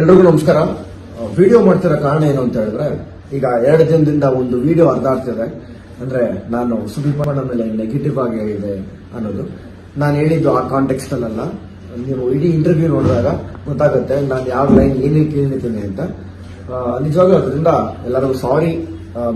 ಎಲ್ರಿಗೂ ನಮಸ್ಕಾರ. ವಿಡಿಯೋ ಮಾಡ್ತಿರೋ ಕಾರಣ ಏನು ಅಂತ ಹೇಳಿದ್ರೆ, ಈಗ ಎರಡು ದಿನದಿಂದ ಒಂದು ವಿಡಿಯೋ ಅರ್ಧಾಡ್ತಿದೆ ಅಂದ್ರೆ ನಾನು ಸುದೀಪನ ಮೇಲೆ ನೆಗೆಟಿವ್ ಆಗಿ ಇದೆ ಅನ್ನೋದು. ನಾನು ಹೇಳಿದ್ದು ಆ ಕಾಂಟೆಕ್ಸ್ಟ್ ಅಲ್ಲ ನೀವು ಇಡೀ ಇಂಟರ್ವ್ಯೂ ನೋಡಿದಾಗ ಗೊತ್ತಾಗುತ್ತೆ ನಾನು ಯಾವ ಲೈನ್ ಏನಕ್ಕೆ ಹೇಳಿದ್ದೀನಿ ಅಂತ. ನಿಜವಾಗ್ಲೂ ಅದರಿಂದ ಎಲ್ಲರಿಗೂ ಸಾರಿ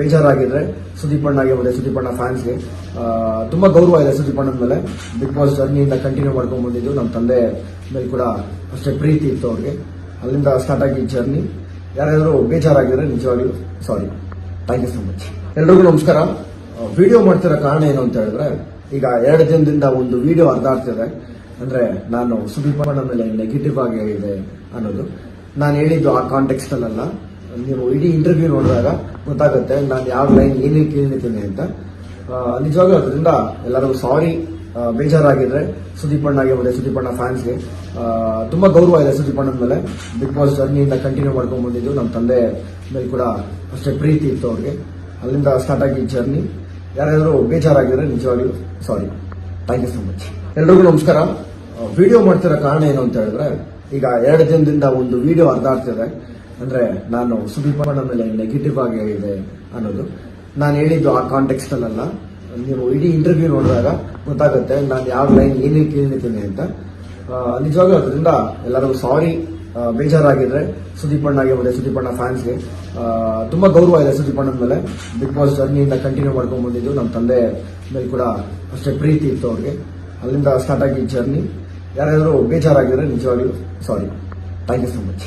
ಬೇಜಾರಾಗಿದ್ರೆ ಸುದೀಪಣ್ಣಗೆ ಮತ್ತೆ ಸುದೀಪಣ್ಣ ಸುದೀಪ್ ಫ್ಯಾನ್ಸ್ಗೆ ತುಂಬಾ ಗೌರವ ಇದೆ ಸುದೀಪಣ್ಣನ ಮೇಲೆ. ಬಿಗ್ ಬಾಸ್ ಜರ್ನಿಯಿಂದ ಕಂಟಿನ್ಯೂ ಮಾಡ್ಕೊಂಡು ಬಂದಿದ್ದು. ನಮ್ಮ ತಂದೆ ಮೇಲೆ ಕೂಡ ಅಷ್ಟೇ ಪ್ರೀತಿ ಇತ್ತು ಅವ್ರಿಗೆ. ಅಲ್ಲಿಂದ ಸ್ಟಾರ್ಟ್ ಆಗಿ ಜರ್ನಿ ಯಾರಾದರೂ ಬೇಜಾರಾಗಿದ್ರೆ ನಿಜವಾಗ್ಲೂ sorry thank you so much ಎಲ್ರಿಗೂ ನಮಸ್ಕಾರ. ವಿಡಿಯೋ ಮಾಡ್ತಿರೋ ಕಾರಣ ಏನು ಅಂತ ಹೇಳಿದ್ರೆ, ಈಗ ಎರಡು ದಿನದಿಂದ ಒಂದು ವಿಡಿಯೋ ಅರ್ಧಾಡ್ತಿದೆ ಅಂದ್ರೆ ನಾನು ಸುದೀಪನ ಅಣ್ಣನ ಮೇಲೆ ನೆಗೆಟಿವ್ ಆಗಿ ಹೇಳಿದೆ ಅನ್ನೋದು. ನಾನು ಹೇಳಿದ್ದು ಆ ಕಾಂಟೆಕ್ಸ್ಟ್ ಅಲ್ಲ ನೀವು ಇಡೀ ಇಂಟರ್ವ್ಯೂ ನೋಡಿದಾಗ ಗೊತ್ತಾಗುತ್ತೆ ನಾನು ಯಾವ ಲೈನ್ ಏನಕ್ಕೆ ಹೇಳಿದ್ದೀನಿ ಅಂತ. ನಿಜವಾಗ್ಲೂ ಅದರಿಂದ ಎಲ್ಲರಿಗೂ ಸಾರಿ ಬೇಜಾರಾಗಿದ್ರೆ ಸುದೀಪ್ ಅಣ್ಣ ಆಗಿರ್ಬೋದು ಅಣ್ಣ ಫ್ಯಾನ್ಸ್ಗೆ. ತುಂಬಾ ಗೌರವ ಇದೆ ಸುದೀಪ್ ಅಣ್ಣನ ಮೇಲೆ. ಬಿಗ್ ಬಾಸ್ ಜರ್ನಿಯಿಂದ ಕಂಟಿನ್ಯೂ ಮಾಡ್ಕೊಂಡು ಬಂದಿದ್ದು. ನಮ್ಮ ತಂದೆ ಮೇಲೆ ಕೂಡ ಅಷ್ಟೇ ಪ್ರೀತಿ ಇತ್ತು ಅವ್ರಿಗೆ. ಅಲ್ಲಿಂದ ಸ್ಟಾರ್ಟ್ ಆಗಿ ಜರ್ನಿ. ಯಾರಾದರೂ ಬೇಜಾರಾಗಿದ್ರೆ ನಿಜವಾಗಿ sorry thank you so much ಎಲ್ರಿಗೂ ನಮಸ್ಕಾರ. ವಿಡಿಯೋ ಮಾಡ್ತಿರೋ ಕಾರಣ ಏನು ಅಂತ ಹೇಳಿದ್ರೆ, ಈಗ ಎರಡು ದಿನದಿಂದ ಒಂದು ವಿಡಿಯೋ ಅರ್ಧಾಡ್ತಿದೆ ಅಂದ್ರೆ ನಾನು ಸುದೀಪ್ ಅಣ್ಣನ ಮೇಲೆ ನೆಗೆಟಿವ್ ಆಗಿ ಇದೆ ಅನ್ನೋದು. ನಾನು ಹೇಳಿದ್ದು ಆ ಕಾಂಟೆಕ್ಸ್ಟ್ ಅಲ್ಲ ನೀವು ಇಡೀ ಇಂಟರ್ವ್ಯೂ ನೋಡಿದಾಗ ಗೊತ್ತಾಗುತ್ತೆ ನಾನು ಯಾವ ಲೈನ್ ಏನೇನು ಹೇಳಿದ್ದೀನಿ ಅಂತ. ನಿಜವಾಗ್ಲೂ ಅದರಿಂದ ಎಲ್ಲರಿಗೂ ಸಾರಿ ಬೇಜಾರಾಗಿದ್ರೆ ಸುದೀಪ್ ಅಣ್ಣ ಆಗಿರ್ಬೋದು, ಸುದೀಪ್ ಅಣ್ಣ ಫ್ಯಾನ್ಸ್ಗೆ ತುಂಬಾ ಗೌರವ ಇದೆ ಸುದೀಪ್ ಅಣ್ಣನ ಮೇಲೆ. ಬಿಗ್ ಬಾಸ್ ಜರ್ನಿಯಿಂದ ಕಂಟಿನ್ಯೂ ಮಾಡ್ಕೊಂಡು ಬಂದಿದ್ದು. ನಮ್ಮ ತಂದೆ ಮೇಲೆ ಕೂಡ ಅಷ್ಟೇ ಪ್ರೀತಿ ಇತ್ತು ಅವ್ರಿಗೆ. ಅಲ್ಲಿಂದ ಸ್ಟಾರ್ಟ್ ಆಗಿ ಜರ್ನಿ. ಯಾರಾದರೂ ಬೇಜಾರಾಗಿದ್ರೆ ನಿಜವಾಗ್ಲೂ sorry thank you so much